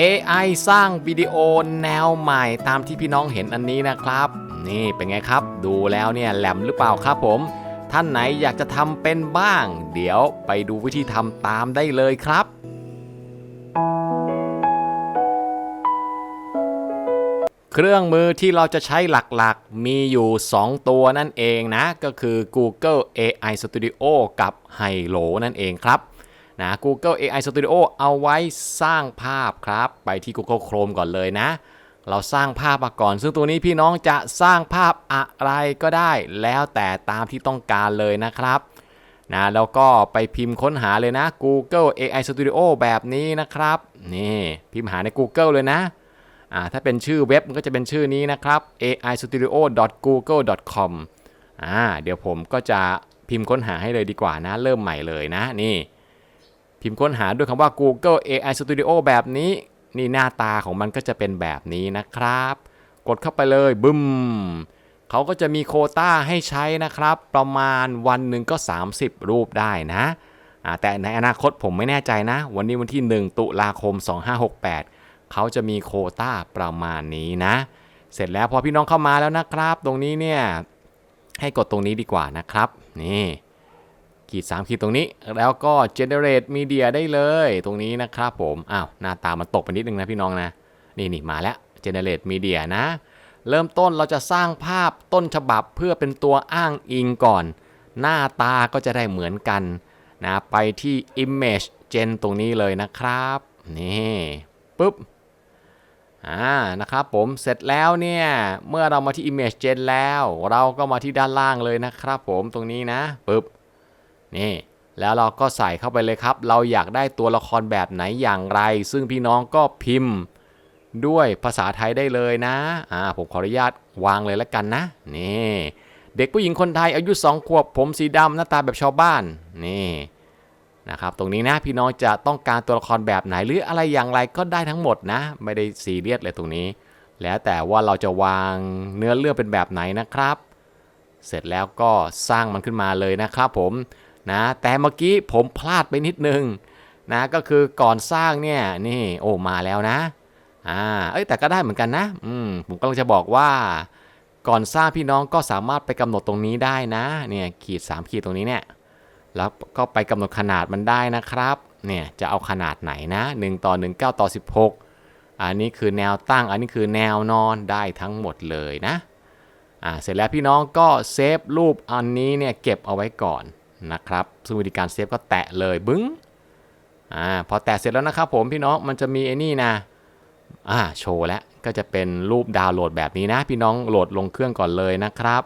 AI สร้างวิดีโอแนวใหม่ตามที่พี่น้องเห็นอันนี้นะครับ นี่เป็นไงครับ ดูแล้วเนี่ยแหลมหรือเปล่าครับผม ท่านไหนอยากจะทำเป็นบ้าง เดี๋ยวไปดูวิธีทำตามได้เลยครับเครื่องมือที่เราจะใช้หลักๆ มีอยู่ 2 ตัวนั่นเองนะ ก็คือ Google AI Studio กับ Hilo นั่นเองครับ นะ Google AI Studio เอาไว้สร้างภาพครับ ไปที่ Google Chrome ก่อนเลยนะ เราสร้างภาพมาก่อน ซึ่งตัวนี้พี่น้องจะสร้างภาพอะไรก็ได้ แล้วแต่ตามที่ต้องการเลยนะครับนะแล้วก็ไปพิมพ์ค้นหาเลยนะ Google AI Studio แบบนี้นะครับ นี่พิมพ์หาใน Google เลยนะอ่าถ้าเป็นชื่อเว็บมันก็จะเป็นชื่อนี้นะครับ aistudio.google.com อ่าเดี๋ยวผมก็จะพิมพ์ค้นหาให้เลยดีกว่านะ เริ่มใหม่เลยนะนี่ พิมพ์ค้นหาด้วยคำว่า Google AI Studio แบบนี้ นี่หน้าตาของมันก็จะเป็นแบบนี้นะครับ กดเข้าไปเลยบึ้มเขาก็จะมีโคต้าให้ใช้นะครับ ประมาณวันหนึ่งก็ 30 รูปได้นะ แต่ในอนาคตผมไม่แน่ใจนะ วันนี้วันที่ 1 ตุลาคม 2568 เขาจะมีโคต้าประมาณนี้นะ เสร็จแล้วพอพี่น้องเข้ามาแล้วนะครับ ตรงนี้เนี่ยให้กดตรงนี้ดีกว่านะครับ นี่ ขีด3ขีดตรงนี้ แล้วก็ generate media ได้เลยตรงนี้นะครับผมอ้าวหน้าตามันตกไปนิดนึงนะพี่น้องนะ นี่นี่มาแล้ว generate media นะ เริ่มต้นเราจะสร้างภาพต้นฉบับเพื่อเป็นตัวอ้างอิงก่อน หน้าตาก็จะได้เหมือนกันนะไปที่ image gen ตรงนี้เลยนะครับ นี่ปุ๊บอ่านะครับผมเสร็จแล้วเนี่ย เมื่อเรามาที่ Image Gen แล้ว เราก็มาที่ด้านล่างเลยนะครับผมตรงนี้นะปึ๊บ นี่แล้วเราก็ใส่เข้าไปเลยครับ เราอยากได้ตัวละครแบบไหนอย่างไร ซึ่งพี่น้องก็พิมพ์ด้วยภาษาไทยได้เลยนะอ่าผมขออนุญาตวางเลยแล้วกันนะนี่เด็กผู้หญิงคนไทยอายุ2ขวบผมสีดำหน้าตาแบบชาวบ้านนี่นะครับตรงนี้นะพี่น้องจะต้องการตัวละครแบบไหนหรืออะไรอย่างไรก็ได้ทั้งหมดนะ ไม่ได้ซีเรียสเลยตรงนี้ แล้วแต่ว่าเราจะวางเนื้อเรื่องเป็นแบบไหนนะครับ เสร็จแล้วก็สร้างมันขึ้นมาเลยนะครับผม นะแต่เมื่อกี้ผมพลาดไปนิดนึงนะก็คือก่อนสร้างเนี่ยนี่โอ้มาแล้วนะอ่าเอ้ยแต่ก็ได้เหมือนกันนะอืมผมกำลังจะบอกว่าก่อนสร้างพี่น้องก็สามารถไปกำหนดตรงนี้ได้นะเนี่ยขีด 3 ขีดตรงนี้เนี่ยแล้วก็ไปกำหนดขนาดมันได้นะครับเนี่ยจะเอาขนาดไหนนะ 1 ต่อ 1 9 ต่อ 16 อันนี้คือแนวตั้ง อันนี้คือแนวนอนได้ทั้งหมดเลยนะอ่าเสร็จแล้วพี่น้องก็เซฟรูปอันนี้เนี่ยเก็บเอาไว้ก่อน นะครับ ซึ่งวิธีการเซฟก็แตะเลยบึ้งอ่าพอแตะเสร็จแล้วนะครับผมพี่น้องมันจะมีไอ้นี่นะอ่าโชว์แล้วก็จะเป็นรูปดาวน์โหลดแบบนี้นะ พี่น้องโหลดลงเครื่องก่อนเลยนะครับ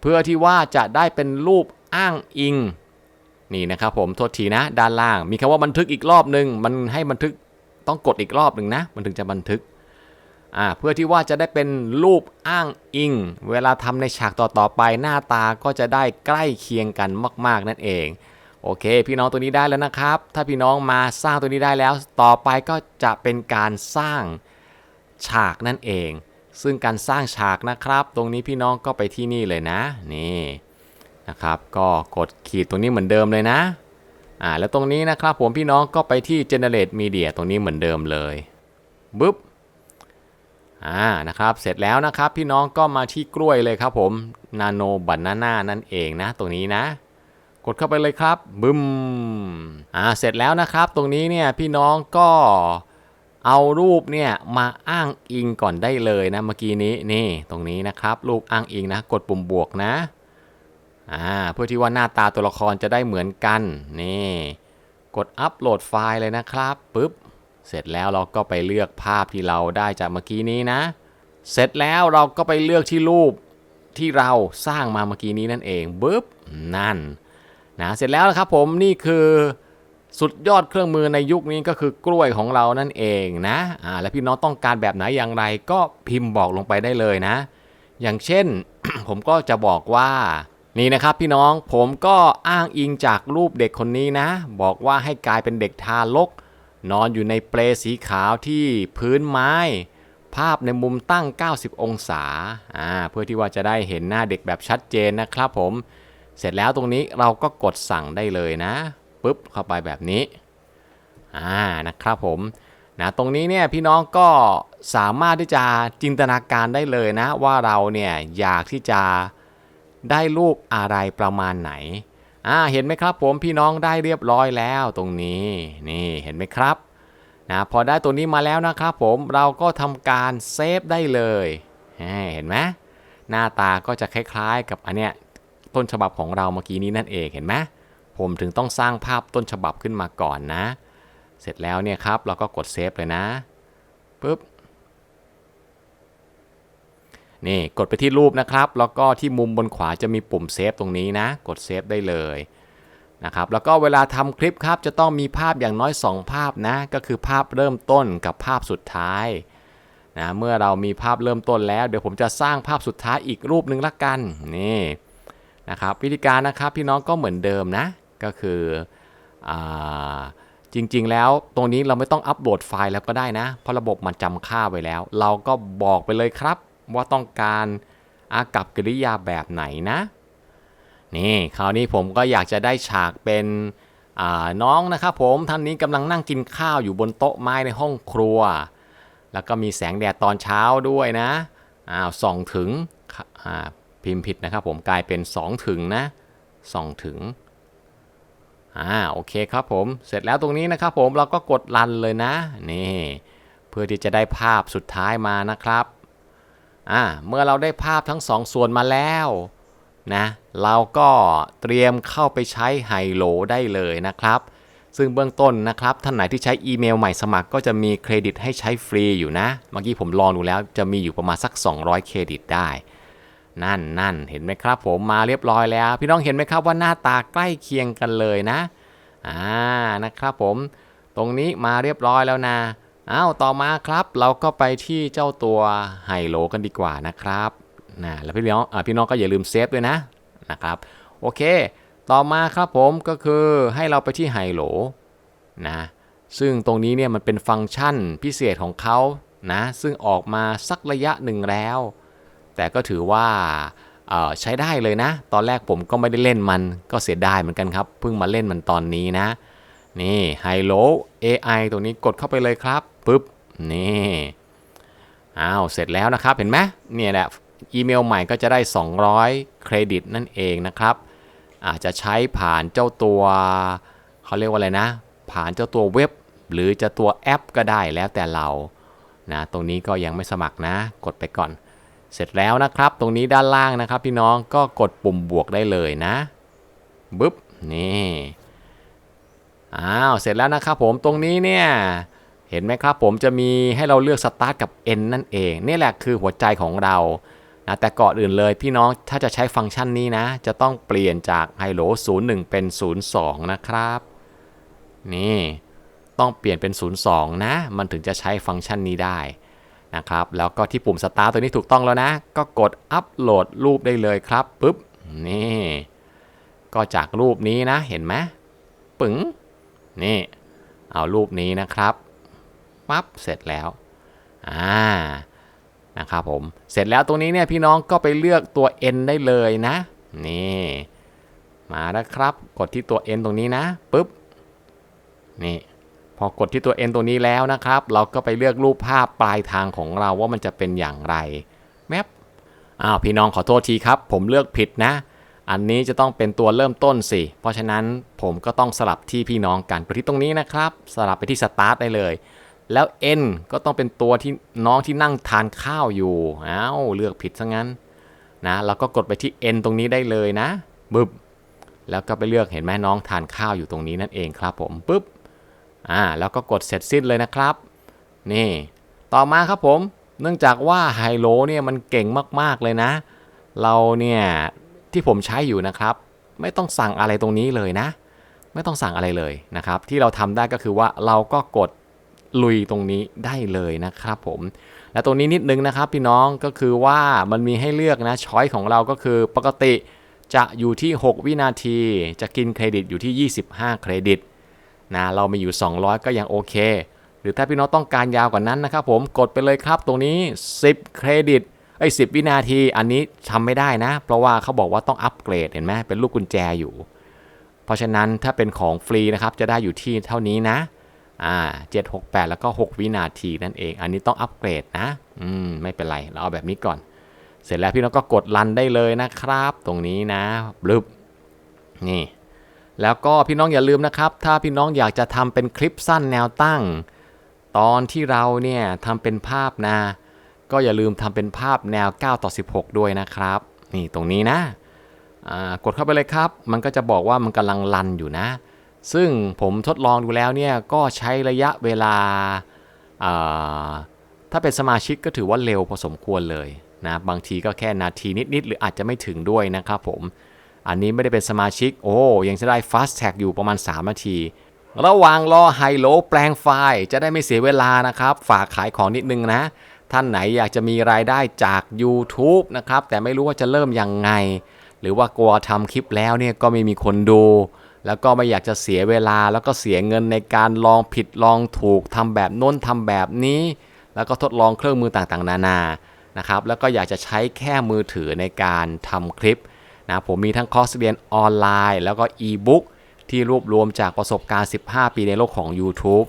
เพื่อที่ว่าจะได้เป็นรูปอ้างอิงนี่นะครับผมโทษทีนะด้านล่าง มีคำว่าบันทึกอีกรอบหนึ่งมันให้บันทึกต้องกดอีกรอบหนึ่งนะ มันถึงจะบันทึก อ่าเพื่อที่ว่าจะได้เป็นรูปอ้างอิง เวลาทำในฉากต่อๆไปหน้าตาก็จะได้ใกล้เคียงกันมาก ๆ นั่นเองโอเค พี่น้องตัวนี้ได้แล้วนะครับ ถ้าพี่น้องมาสร้างตัวนี้ได้แล้ว ต่อไปก็จะเป็นการสร้างฉากนั่นเอง ซึ่งการสร้างฉากนะครับ ตรงนี้พี่น้องก็ไปที่นี่เลยนะ นี่นะครับ ก็กดขีดตรงนี้เหมือนเดิมเลยนะ อ่า แล้วตรงนี้นะครับผมพี่น้องก็ไปที่ generate media ตรงนี้เหมือนเดิมเลยบึ๊บ อ่านะครับเสร็จแล้วนะครับพี่น้องก็มาที่กล้วยเลยครับผม nano banana นั่นเองนะตรงนี้นะ กดเข้าไปเลยครับบึ้มอ่าเสร็จแล้วนะครับ ตรงนี้เนี่ยพี่น้องก็เอารูปเนี่ยมาอ้างอิงก่อนได้เลยนะเมื่อกี้นี้นี่ตรงนี้นะครับรูปอ้างอิงนะ กดปุ่มบวกนะอ่าเพื่อที่ว่าหน้าตาตัวละครจะได้เหมือนกันนี่กดอัปโหลดไฟล์เลยนะครับปุ๊บ เสร็จแล้วเราก็ไปเลือกภาพที่เราได้จากเมื่อกี้นี้นะ เสร็จแล้วเราก็ไปเลือกที่รูปที่เราสร้างมาเมื่อกี้นี้นั่นเองปึ๊บนั่นนะเสร็จแล้วนะครับผมนี่คือสุดยอดเครื่องมือในยุคนี้ก็คือกล้วยของเรานั่นเองนะอ่าแล้วพี่น้องต้องการแบบไหนอย่างไรก็พิมพ์บอกลงไปได้เลยนะ อย่างเช่น ผมก็จะบอกว่านี่นะครับพี่น้องผมก็อ้างอิงจากรูปเด็กคนนี้นะ บอกว่าให้กลายเป็นเด็กทารก นอนอยู่ในเปลสีขาวที่พื้นไม้ ภาพในมุมตั้ง 90 องศาอ่าเพื่อที่ว่าจะได้เห็นหน้าเด็กแบบชัดเจนนะครับผม เสร็จแล้วตรงนี้เราก็กดสั่งได้เลยนะปุ๊บเข้าไปแบบนี้อ่านะครับผมนะตรงนี้เนี่ยพี่น้องก็สามารถที่จะจินตนาการได้เลยนะ ว่าเราเนี่ยอยากที่จะได้รูปอะไรประมาณไหน อ่าเห็นไหมครับผมพี่น้องได้เรียบร้อยแล้วตรงนี้นี่เห็นไหมครับนะพอได้ตัวนี้มาแล้วนะครับผมเราก็ทำการเซฟได้เลยเห็นไหมหน้าตาก็จะคล้ายๆ กับอันเนี้ยต้นฉบับของเราเมื่อกี้นี้นั่นเองเห็นไหมผมถึงต้องสร้างภาพต้นฉบับขึ้นมาก่อนนะ เสร็จแล้วเนี่ยครับเราก็กดเซฟเลยนะปุ๊บ นี่กดไปที่รูปนะครับ แล้วก็ที่มุมบนขวาจะมีปุ่มเซฟตรงนี้นะ กดเซฟได้เลยนะครับ แล้วก็เวลาทำคลิปครับจะต้องมีภาพอย่างน้อย 2 ภาพนะ ก็คือภาพเริ่มต้นกับภาพสุดท้ายนะเมื่อเรามีภาพเริ่มต้นแล้ว เดี๋ยวผมจะสร้างภาพสุดท้ายอีกรูปหนึ่งละกันนี่นะครับวิธีการนะครับพี่น้องก็เหมือนเดิมนะ ก็คืออจริงๆ แล้วตรงนี้เราไม่ต้องอัปโหลดไฟล์แล้วก็ได้นะ เพราะระบบมันจำค่าไว้แล้ว เราก็บอกไปเลยครับ ว่าต้องการอากับกิริยาแบบไหนนะ นี่คราวนี้ผมก็อยากจะได้ฉากเป็นน้องนะครับผมท่านนี้กำลังนั่งกินข้าวอยู่บนโต๊ะไม้ในห้องครัว แล้วก็มีแสงแดดตอนเช้าด้วยนะอ้าวส่องถึงพิมพ์ผิดนะครับผมกลายเป็น 2 ถึงนะส่องถึงอ่าโอเคครับผมเสร็จแล้วตรงนี้นะครับผมเราก็กดรันเลยนะนี่เพื่อที่จะได้ภาพสุดท้ายมานะครับ อ่าเมื่อเราได้ภาพทั้งสองส่วนมาแล้วนะเราก็เตรียมเข้าไปใช้ไฮโลได้เลยนะครับ ซึ่งเบื้องต้นนะครับท่านไหนที่ใช้อีเมลใหม่สมัครก็จะมีเครดิตให้ใช้ฟรีอยู่นะ เมื่อกี้ผมลองดูแล้วจะมีอยู่ประมาณสัก 200 เครดิตได้ นั่นนั่นเห็นไหมครับ ผมมาเรียบร้อยแล้ว พี่น้องเห็นไหมครับว่าหน้าตาใกล้เคียงกันเลยนะอ่านะครับผมตรงนี้มาเรียบร้อยแล้วนะ อ้าวต่อมาครับ เราก็ไปที่เจ้าตัวไฮโลกันดีกว่านะครับนะแล้วพี่น้องอพี่น้องก็อย่าลืมเซฟด้วยนะนะครับโอเค ต่อมาครับผมก็คือให้เราไปที่ไฮโลนะซึ่งตรงนี้เนี่ยมันเป็นฟังก์ชันพิเศษของเขานะซึ่งออกมาสักระยะหนึ่งแล้ว แต่ก็ถือว่าใช้ได้เลยนะ ตอนแรกผมก็ไม่ได้เล่นมันก็เสียดายเหมือนกันครับ เพิ่งมาเล่นมันตอนนี้นะ นี่ Hello AI ตรงนี้กดเข้าไปเลยครับปุ๊บนี่อ้าวเสร็จแล้วนะครับเห็นไหมเนี่ยแหละอีเมลใหม่ก็จะได้ 200 เครดิตนั่นเองนะครับ อาจจะใช้ผ่านเจ้าตัวเขาเรียกว่าอะไรนะ ผ่านเจ้าตัวเว็บ หรือจะตัวแอปก็ได้แล้วแต่เรานะตรงนี้ก็ยังไม่สมัครนะ กดไปก่อน เสร็จแล้วนะครับ ตรงนี้ด้านล่างนะครับ พี่น้องก็กดปุ่มบวกได้เลยนะบึ๊บนี่ อ้าวเสร็จแล้วนะครับผมตรงนี้เนี่ยเห็นไหมครับผมจะมีให้เราเลือกสตาร์ทกับ N นั่นเองนี่แหละคือหัวใจของเรานะแต่ก่อนอื่นเลยพี่น้องถ้าจะใช้ฟังก์ชันนี้นะ จะต้องเปลี่ยนจาก Hello 01 เป็น 02 นะครับ นี่ต้องเปลี่ยนเป็น 02 นะ มันถึงจะใช้ฟังก์ชันนี้ได้นะครับ แล้วก็ที่ปุ่มสตาร์ตัวนี้ถูกต้องแล้วนะ ก็กดอัปโหลดรูปได้เลยครับปุ๊บนี่ ก็จากรูปนี้นะเห็นไหมปึ๋ง นี่เอารูปนี้นะครับปั๊บเสร็จแล้วอ่านะครับผมเสร็จแล้วตรงนี้เนี่ยพี่น้องก็ไปเลือกตัว N ได้เลยนะ นี่มาแล้วครับ กดที่ตัว N ตรงนี้นะปุ๊บนี่พอกดที่ตัว N ตัวนี้แล้วนะครับ เราก็ไปเลือกรูปภาพปลายทางของเราว่ามันจะเป็นอย่างไรแมปอ้าวพี่น้องขอโทษทีครับ ผมเลือกผิดนะ อันนี้จะต้องเป็นตัวเริ่มต้นสิ เพราะฉะนั้นผมก็ต้องสลับที่พี่น้องกันไปที่ตรงนี้นะครับ สลับไปที่สตาร์ทได้เลย แล้ว N ก็ต้องเป็นตัวที่น้องที่นั่งทานข้าวอยู่อ้าวเลือกผิดซะงั้นนะเราก็กดไปที่ N ตรงนี้ได้เลยนะบึบแล้วก็ไปเลือกเห็นไหมน้องทานข้าวอยู่ตรงนี้นั่นเองครับผมปุ๊บอ่าแล้วก็กดเสร็จสิ้นเลยนะครับ นี่ ต่อมาครับผม เนื่องจากว่าไฮโลเนี่ยมันเก่งมากๆเลยนะ เราเนี่ย ที่ผมใช้อยู่นะครับ ไม่ต้องสั่งอะไรตรงนี้เลยนะ ไม่ต้องสั่งอะไรเลยนะครับ ที่เราทำได้ก็คือว่าเราก็กดลุยตรงนี้ได้เลยนะครับผม และตรงนี้นิดนึงนะครับพี่น้องก็คือว่ามันมีให้เลือกนะช้อยของเราก็คือปกติจะอยู่ที่ 6 วินาที จะกินเครดิตอยู่ที่ 25 เครดิตนะเรามีอยู่ 200 ก็ยังโอเค หรือถ้าพี่น้องต้องการยาวกว่านั้นนะครับผมกดไปเลยครับตรงนี้ 10 เครดิต ไอ้สิวินาทีอันนี้ทำไม่ได้นะ เพราะว่าเขาบอกว่าต้องอัปเกรดเห็นไหมเป็นลูกกุญแจอยู่ เพราะฉะนั้นถ้าเป็นของฟรีนะครับจะได้อยู่ที่เท่านี้นะอ่า7 6 8แล้วก็ 6 วินาทีนั่นเอง อันนี้ต้องอัปเกรดนะอืมไม่เป็นไรเราเอาแบบนี้ก่อน เสร็จแล้วพี่น้องก็กดรันได้เลยนะครับ ตรงนี้นะบลึบนี่ แล้วก็พี่น้องอย่าลืมนะครับ ถ้าพี่น้องอยากจะทำเป็นคลิปสั้นแนวตั้ง ตอนที่เราเนี่ยทำเป็นภาพนะ ก็อย่าลืมทำเป็นภาพแนว 9 ต่อ 16 ด้วยนะครับ นี่ตรงนี้นะกดเข้าไปเลยครับ มันก็จะบอกว่ามันกำลังรันอยู่นะ ซึ่งผมทดลองดูแล้วเนี่ย ก็ใช้ระยะเวลาาถ้าเป็นสมาชิกก็ถือว่าเร็วพอสมควรเลยนะ บางทีก็แค่นาทีนิด ๆ หรืออาจจะไม่ถึงด้วยนะครับผม อันนี้ไม่ได้เป็นสมาชิก โอ้ ยังจะได้ fast tag อยู่ประมาณ 3 นาที ระหว่างรอไฮโลแปลงไฟล์จะได้ไม่เสียเวลานะครับ ฝากขายของนิดนึงนะ ท่านไหนอยากจะมีรายได้จาก YouTube นะครับ แต่ไม่รู้ว่าจะเริ่มยังไง หรือว่ากลัวทำคลิปแล้วเนี่ยก็ไม่มีคนดู แล้วก็ไม่อยากจะเสียเวลา แล้วก็เสียเงินในการลองผิดลองถูกทำแบบโน้นทำแบบนี้ แล้วก็ทดลองเครื่องมือต่างๆ นานานะครับแล้วก็อยากจะใช้แค่มือถือในการทำคลิปนะผมมีทั้งคอร์สเรียนออนไลน์ แล้วก็อีบุ๊กที่รวบรวมจากประสบการณ์ 15 ปีในโลกของ YouTube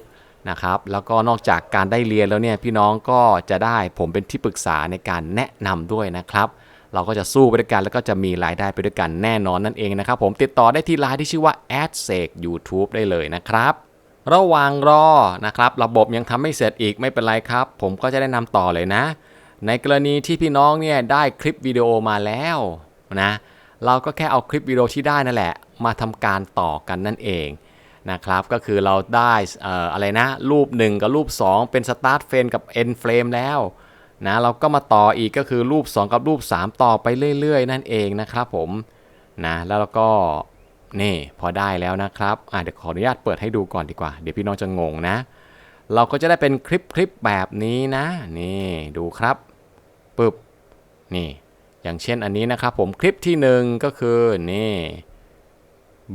นะครับแล้วก็นอกจากการได้เรียนแล้วเนี่ยพี่น้องก็จะได้ผมเป็นที่ปรึกษาในการแนะนำด้วยนะครับ เราก็จะสู้ไปด้วยกันแล้วก็จะมีรายได้ไปด้วยกันแน่นอนนั่นเองนะครับ ผมติดต่อได้ที่ไลน์ที่ชื่อว่า a d s e k YouTube ได้เลยนะครับระหว่างรอนะครับระบบยังทำไม่เสร็จอีกไม่เป็นไรครับ ผมก็จะได้นำต่อเลยนะ ในกรณีที่พี่น้องเนี่ยได้คลิปวิดีโอมาแล้วนะเราก็แค่เอาคลิปวิดีโอที่ได้นั่นแหละ มาทำการต่อกันนั่นเอง นะครับก็คือเราได้อออะไรนะ รูป 1 กับรูป 2 เป็น Start Frame กับ End Frame แล้วนะเราก็มาต่ออีกก็คือรูป 2 กับรูป 3 ต่อไปเรื่อย ๆ นั่นเองนะครับผมนะแล้วเราก็นี่พอได้แล้วนะครับอะเดี๋ยวขออนุญาตเปิดให้ดูก่อนดีกว่า เดี๋ยวพี่น้องจะงงนะ เราก็จะได้เป็นคลิปคลิปแบบนี้นะ นี่ดูครับปึ๊บนี่ อย่างเช่นอันนี้นะครับผมคลิปที่หนึ่งก็คือนี่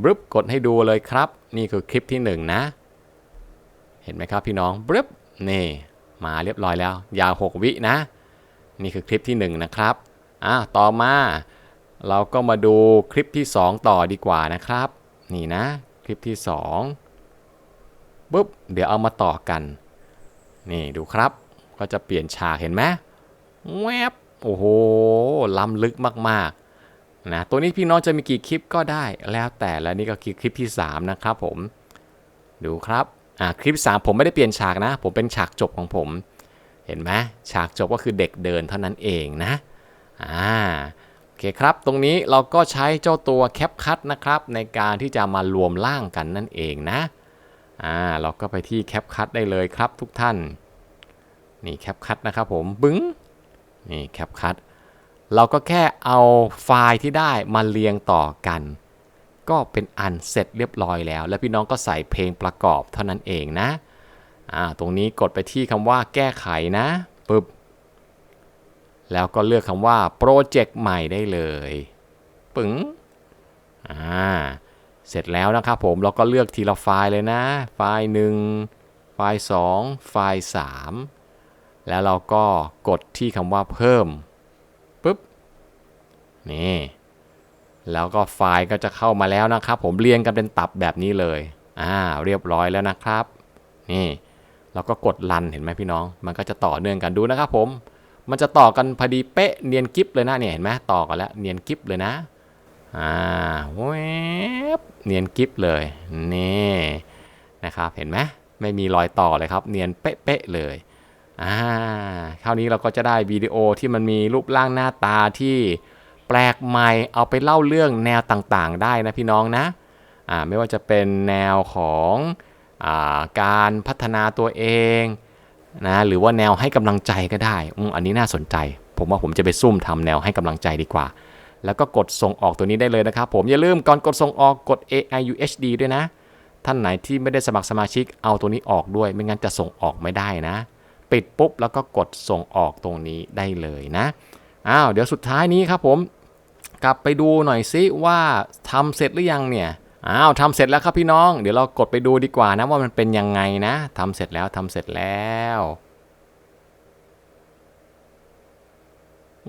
บรึบกดให้ดูเลยครับ นี่คือคลิปที่หนึ่งนะ เห็นไหมครับพี่น้องบรึบนี่มาเรียบร้อยแล้ว ยาว 6 วินะ นี่คือคลิปที่ 1 นะครับอะต่อมา เราก็มาดูคลิปที่ 2 ต่อดีกว่านะครับ นี่นะ คลิปที่2ปุ๊บเดี๋ยวเอามาต่อกัน นี่ดูครับ ก็จะเปลี่ยนฉากเห็นไหมแวบโอ้โหล้ำลึกมากๆ นะตัวนี้พี่น้องจะมีกี่คลิปก็ได้แล้วแต่และนี่ก็คือคลิปที่ 3 นะครับผม ดูครับอ่าคลิป 3 ผมไม่ได้เปลี่ยนฉากนะ ผมเป็นฉากจบของผม เห็นไหมฉากจบก็คือเด็กเดินเท่านั้นเองนะอ่าโอเคครับ ตรงนี้เราก็ใช้เจ้าตัวแคปคัตนะครับ ในการที่จะมารวมร่างกันนั่นเองนะอ่าเราก็ไปที่แคปคัตได้เลยครับทุกท่านนี่แคปคัตนะครับผมบึ้งนี่แคปคัต เราก็แค่เอาไฟล์ที่ได้มาเรียงต่อกัน ก็เป็นอันเสร็จเรียบร้อยแล้ว แล้วพี่น้องก็ใส่เพลงประกอบเท่านั้นเองนะอ่าตรงนี้กดไปที่คำว่าแก้ไขนะปึ๊บแล้วก็เลือกคำว่าโปรเจกต์ใหม่ได้เลยปึ๋งอ่าเสร็จแล้วนะครับผมเราก็เลือกทีละไฟล์เลยนะ ไฟล์หนึ่งไฟล์สองไฟล์สามแล้วเราก็กดที่คำว่าเพิ่ม นี่แล้วก็ไฟล์ก็จะเข้ามาแล้วนะครับ ผมเรียงกันเป็นตับแบบนี้เลยอ่าเรียบร้อยแล้วนะครับ นี่เราก็กดรันเห็นไหมพี่น้อง มันก็จะต่อเนื่องกันดูนะครับผม มันจะต่อกันพอดีเป๊ะเนียนกิฟเลยนะเนี่ยเห็นไหมต่อกันแล้วเนียนกิฟเลยนะอ่าแวบเนียนกิฟเลยนี่นะครับเห็นไหมไม่มีรอยต่อเลยครับ เนียนเป๊ะๆเลยอ่าคราวนี้เราก็จะได้วิดีโอที่มันมีรูปร่างหน้าตาที่ แปลกใหม่เอาไปเล่าเรื่องแนวต่างๆ ได้นะพี่น้องนะอ่าไม่ว่าจะเป็นแนวของอ่าการพัฒนาตัวเองนะหรือว่าแนวให้กำลังใจก็ได้อืมอันนี้น่าสนใจ ผมว่าผมจะไปซุ่มทำแนวให้กำลังใจดีกว่า แล้วก็กดส่งออกตัวนี้ได้เลยนะครับผมอย่าลืมก่อนกดส่งออกกด AIUHD ด้วยนะ ท่านไหนที่ไม่ได้สมัครสมาชิกเอาตัวนี้ออกด้วย ไม่งั้นจะส่งออกไม่ได้นะ ปิดปุ๊บแล้วก็กดส่งออกตรงนี้ได้เลยนะ อ้าวเดี๋ยวสุดท้ายนี้ครับผม กลับไปดูหน่อยซิว่าทำเสร็จหรือยังเนี่ยอ้าวทำเสร็จแล้วครับพี่น้อง เดี๋ยวเรากดไปดูดีกว่านะว่ามันเป็นยังไงนะทำเสร็จแล้วทำเสร็จแล้ว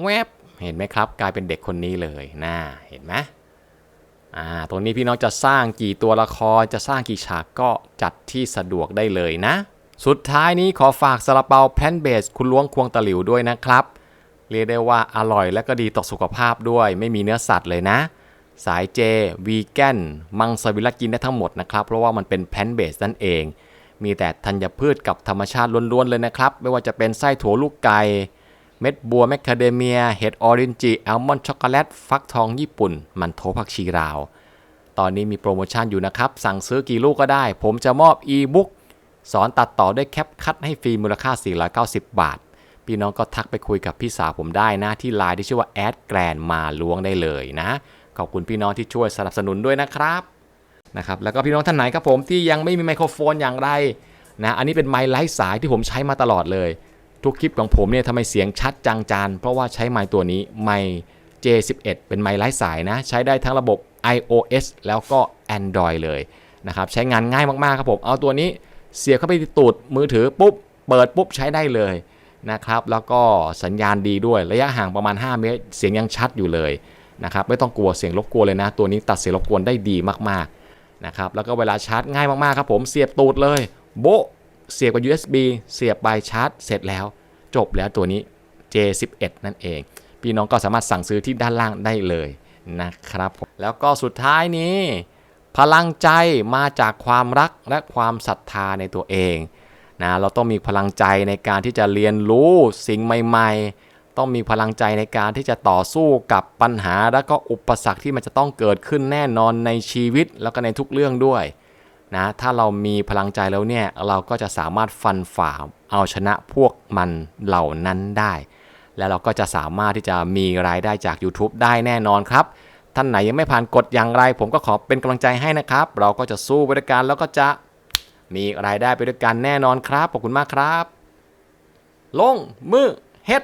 แวบเห็นไหมครับ กลายเป็นเด็กคนนี้เลยนะเห็นไหมอ่าตรงนี้พี่น้องจะสร้างกี่ตัวละครจะสร้างกี่ฉากก็จัดที่สะดวกได้เลยนะ สุดท้ายนี้ขอฝากซาลาเปาแพนเบสคุณล้วงควงตะหลิวด้วยนะครับ เรียกได้ว่าอร่อยและก็ดีต่อสุขภาพด้วย ไม่มีเนื้อสัตว์เลยนะ สายเจ วีแกน มังสวิรัตกินได้ทั้งหมดนะครับ เพราะว่ามันเป็นแพลนเบสนั่นเอง มีแต่ธัญพืชกับธรรมชาติล้วนๆเลยนะครับ ไม่ว่าจะเป็นไส้ถั่วลูกไก่ เม็ดบัวแมคคาเดเมีย เห็ดออรินจิแอลมอนด์ช็อกโกแลต ฟักทองญี่ปุ่น มันโถผักชีราว ตอนนี้มีโปรโมชั่นอยู่นะครับ สั่งซื้อกี่ลูกก็ได้ ผมจะมอบอีบุ๊กสอนตัดต่อด้วยแคปคัดให้ฟรีมูลค่า 490 บาท พี่น้องก็ทักไปคุยกับพี่สาวผมได้นะที่ไลน์ที่ชื่อว่าแอดแกรนมาล้วงได้เลยนะ ขอบคุณพี่น้องที่ช่วยสนับสนุนด้วยนะครับนะครับแล้วก็พี่น้องท่านไหนครับผมที่ยังไม่มีไมโครโฟนอย่างไรนะอันนี้เป็นไมค์ไร้สายที่ผมใช้มาตลอดเลย ทุกคลิปของผมเนี่ยทำไมเสียงชัดจังจานเพราะว่าใช้ไมค์ตัวนี้ไมค์ J11 เป็นไมค์ไร้สายนะ ใช้ได้ทั้งระบบ iOS แล้วก็ Android เลยนะครับใช้งานง่ายมากๆครับผมเอาตัวนี้เสียบเข้าไปที่ตูดมือถือปุ๊บเปิดปุ๊บใช้ได้เลย นะครับ แล้วก็สัญญาณดีด้วยระยะห่างประมาณ 5 เมตร เสียงยังชัดอยู่เลยนะครับ ไม่ต้องกลัวเสียงรบกวนเลยนะ ตัวนี้ตัดเสียงรบกวนได้ดีมากๆนะครับ แล้วก็เวลาชาร์จง่ายมากๆครับผมเสียบตูดเลย โบเสียบกับ USB เสียบไปชาร์จ เสร็จแล้ว จบแล้วตัวนี้ J11 นั่นเอง พี่น้องก็สามารถสั่งซื้อที่ด้านล่างได้เลยนะครับ แล้วก็สุดท้ายนี้ พลังใจมาจากความรักและความศรัทธาในตัวเอง นะเราต้องมีพลังใจในการที่จะเรียนรู้สิ่งใหม่ ๆ ต้องมีพลังใจในการที่จะต่อสู้กับปัญหา และก็อุปสรรคที่มันจะต้องเกิดขึ้นแน่นอนในชีวิตแล้วก็ในทุกเรื่องด้วยนะถ้าเรามีพลังใจแล้วเนี่ยเราก็จะสามารถฟันฝ่าเอาชนะพวกมันเหล่านั้นได้ แล้วเราก็จะสามารถที่จะมีรายได้จาก YouTube ได้แน่นอนครับท่านไหนยังไม่ผ่านกฎอย่างไร ผมก็ขอเป็นกำลังใจให้นะครับ เราก็จะสู้ไปด้วยกันแล้วก็จะ มีรายได้ไปด้วยกันแน่นอนครับ ขอบคุณมากครับ ลงมือเฮ็ด